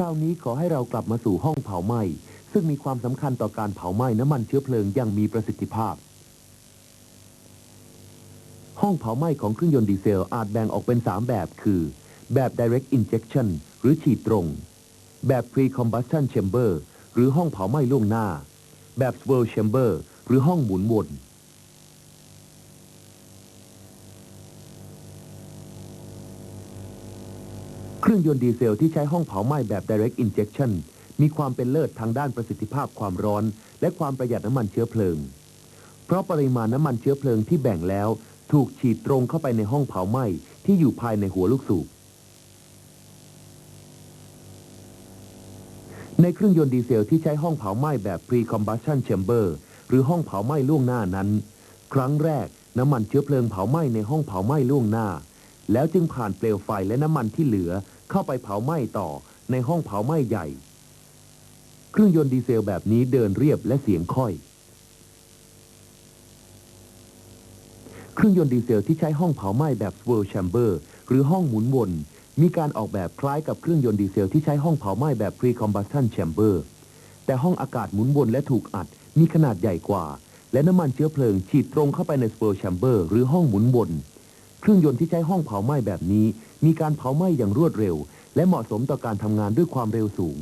ราวนี้ขอให้เรากลับมาสู่ห้องเผาไหม้ ซึ่งมีความสำคัญต่อการเผาไหม้น้ำมันเชื้อเพลิงอย่างมีประสิทธิภาพ ห้องเผาไหม้ของเครื่องยนต์ดีเซลอาจแบ่งออกเป็น 3 แบบ คือ แบบ direct injection หรือฉีดตรง แบบ pre-combustion chamber หรือห้องเผาไหม้ล่วงหน้า แบบ swirl chamber หรือห้องหมุนวน เครื่องยนต์ดีเซลที่ใช้ห้องเผาไหม้แบบ direct injection มีความเป็นเลิศทางด้านประสิทธิภาพความร้อน และความประหยัดน้ำมันเชื้อเพลิง เพราะปริมาณน้ำมันเชื้อเพลิงที่แบ่งแล้ว ถูกฉีดตรงเข้าไปในห้องเผาไหม้ที่อยู่ภายในหัวลูกสูบ ในเครื่องยนต์ดีเซลที่ใช้ห้องเผาไหม้แบบ pre-combustion chamber หรือห้องเผาไหม้ล่วงหน้านั้น ครั้งแรกน้ำมันเชื้อเพลิงเผาไหม้ในห้องเผาไหม้ล่วงหน้า แล้วจึงผ่านเปลวไฟและน้ำมันที่เหลือเข้าไปเผาไหม้ต่อในห้องเผาไหม้ใหญ่ เครื่องยนต์ดีเซลแบบนี้เดินเรียบและเสียงค่อย เครื่องยนต์ดีเซลที่ใช้ห้องเผาไหม้แบบ swirl chamber หรือห้องหมุนวน มีการออกแบบคล้ายกับเครื่องยนต์ดีเซลที่ใช้ห้องเผาไหม้แบบ pre-combustion chamber แต่ห้องอากาศหมุนวนและถูกอัดมีขนาดใหญ่กว่า และน้ำมันเชื้อเพลิงฉีดตรงเข้าไปใน swirl chamber หรือห้องหมุนวน เครื่องยนต์ที่ใช้ห้องเผาไหม้แบบนี้ มีการเผาไหม้อย่างรวดเร็ว และเหมาะสมต่อการทำงานด้วยความเร็วสูง